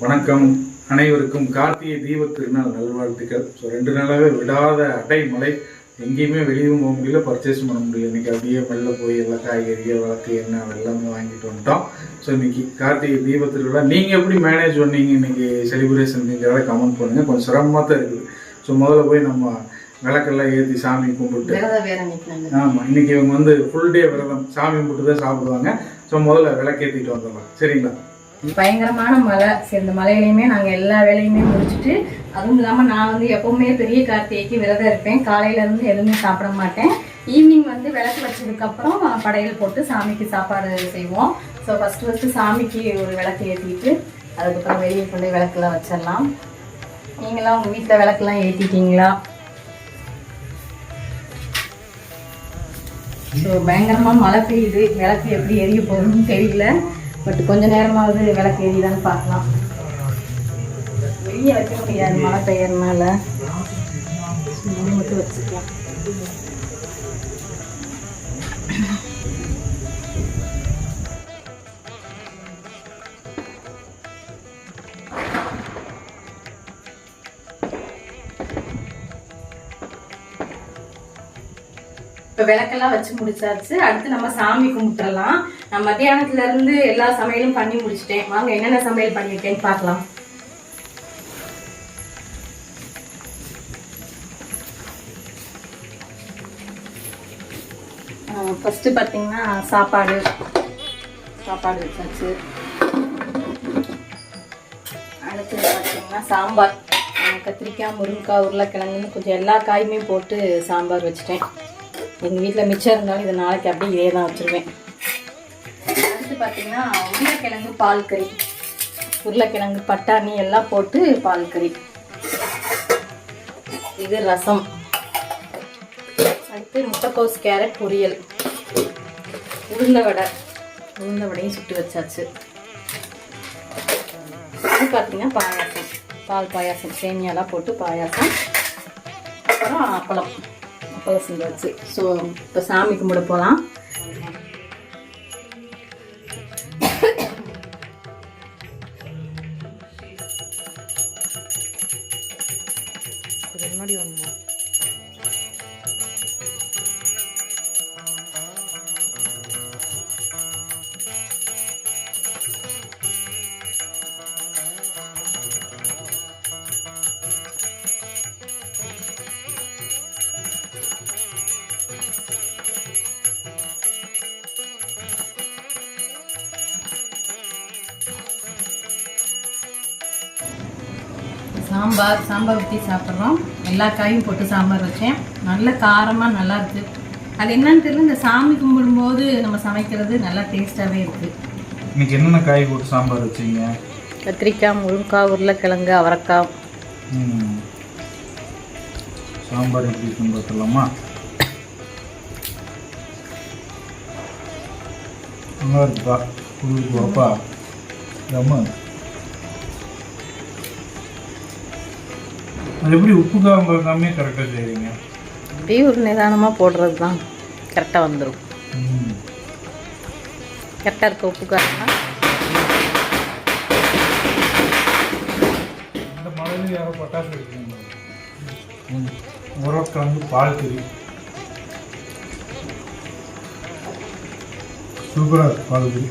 வணக்கம். அனைவருக்கும் கார்த்திகை தீபத் திருநாள் நல்வாழ்த்துக்கள். ஸோ ரெண்டு நாளாகவே விடாத அடை மழை. எங்கேயுமே வெளியும் போக முடியல பர்ச்சேஸ் பண்ண முடியல. இன்னைக்கு அப்படியே வெளில போய் எல்லா காய்கறி விளக்கு எண்ணெய் எல்லாமே வாங்கிட்டு வந்துட்டோம். ஸோ இன்னைக்கு கார்த்திகை தீபத் திருவிழா. நீங்கள் எப்படி மேனேஜ் பண்ணீங்க? இன்னைக்கு செலிப்ரேஷனுங்கிறத கமெண்ட் பண்ணுங்க. கொஞ்சம் சிரமமாக தான் இருக்குது. ஸோ முதல்ல போய் நம்ம விளக்கெல்லாம் ஏற்றி சாமி கும்பிட்டு. ஆமாம் இன்னைக்கு இவங்க வந்து ஃபுல் டே விரதம். சாமி கும்பிட்டு தான் சாப்பிடுவாங்க. ஸோ முதல்ல விளக்கேற்றிட்டு வந்துடலாம். சரிங்களா? பயங்கரமான மலை சரி இந்த மழையிலையுமே நாங்கள் எல்லா வேலையுமே முடிச்சுட்டு அதுவும் இல்லாமல் நான் வந்து எப்பவுமே பெரிய கார்த்திகைக்கு விரதம் இருப்பேன். காலையில இருந்து எதுவுமே சாப்பிட மாட்டேன். ஈவினிங் வந்து விளக்கு வச்சதுக்கப்புறம் படையல் போட்டு சாமிக்கு சாப்பாடு செய்வோம். ஸோ ஃபஸ்ட்டு ஃபஸ்ட்டு சாமிக்கு ஒரு விளக்கு ஏற்றிட்டு அதுக்கப்புறம் வெளியே கொண்டு போய் விளக்குலாம் வச்சிடலாம். நீங்களாம் உங்கள் வீட்டில் விளக்குலாம் ஏற்றிட்டீங்களா ஸோ பயங்கரமாக மழை பெய்யுது. விளக்கு எப்படி எரிய போகுதுன்னு தெரியல. பட் கொஞ்ச நேரமாவது விளக்கு ஏறிதான்னு பார்க்கலாம். வெளியே வைக்க முடியாது மழை பெய்யறதுனால. சும்மா மட்டும் வச்சுக்கலாம். இப்போ விளக்கெல்லாம் வச்சு முடிச்சாச்சு. அடுத்து நம்ம சாமி கும்பிட்டுறலாம். நான் மத்தியானத்துல இருந்து எல்லா சமையலும் பண்ணி முடிச்சிட்டேன். வாங்க என்னென்ன சமையல் பண்ணியிருக்கேன்னு பார்க்கலாம். ஃபஸ்ட்டு பார்த்தீங்கன்னா சாப்பாடு. சாப்பாடு வச்சாச்சு. அடுத்தது பார்த்தீங்கன்னா சாம்பார். கத்திரிக்காய் முருங்கைக்காய் உருளைக்கிழங்குன்னு கொஞ்சம் எல்லா காயுமே போட்டு சாம்பார் வச்சுட்டேன். எங்கள் வீட்டில் மிச்சம் இருந்தாலும் இது நாளைக்கு அப்படியே இதே தான் வச்சுருவேன். பார்த்தீங்கன்னா உருளைக்கிழங்கு பால் கறி. உருளைக்கிழங்கு பட்டாணி எல்லாம் போட்டு பால் கறி. இது ரசம். அடுத்து முட்டைக்கோஸ் கேரட் பொரியல். உளுந்த வடை. உளுந்த வடையும் சுட்டு வச்சாச்சு. இது பார்த்தீங்கன்னா பாயாசம். பால் பாயாசம் சேமியாலாம் போட்டு பாயாசம். அப்புறம் அப்பளம். அப்பளம் செஞ்சாச்சு. ஸோ இப்போ சாமி கும்பிட போகலாம் 始まるように சாம்பார் சாம்பார் ஊற்றி சாப்பிட்றோம். எல்லா காயும் போட்டு சாம்பார் வச்சேன். நல்ல காரமாக நல்லா இருக்கு. அது என்னன்னு தெரியல இந்த சாமி கும்பிடும்போது நம்ம சமைக்கிறது நல்லா டேஸ்ட்டாகவே இருக்குது இன்னைக்கு என்னென்ன காய் போட்டு சாம்பார் வச்சீங்க? கத்திரிக்காய் முருங்கைக்காய் உருளைக்கிழங்கு அவரைக்காய். ம். சாம்பார் எப்படி இருக்குன்னு பார்த்துடலாமா? நல்லா இருக்குப்பா. அப்பா ரொம்ப அது எப்படி உப்பு காம்பு எல்லாமே கரெக்டாக செய்வீங்க அப்படியே ஒரு நிதானமாக போடுறது தான் கரெக்டாக வந்துடும். கரெக்டாக இருக்க உப்பு காரம்னா? இந்த மழையில யாரோ பட்டாசு வெடிக்கிறீங்க ம். உருளைக்கிழங்கு பால் கறி. சூப்பராக பால் கறி.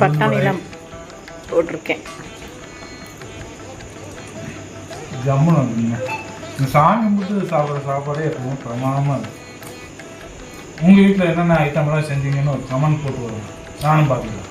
பட்டாணிலாம் போட்டிருக்கேன். ஜம்முன்னு இருக்குங்க இந்த சாமி கும்பிட்டு சாப்பிட்ற சாப்பாடே எப்பவும் பிரமாணமாக இருக்கும் உங்கள் வீட்டில் என்னென்ன ஐட்டம்லாம் செஞ்சீங்கன்னு ஒரு கமெண்ட் போட்டு வரும் நானும் பார்த்துக்கிறேன்.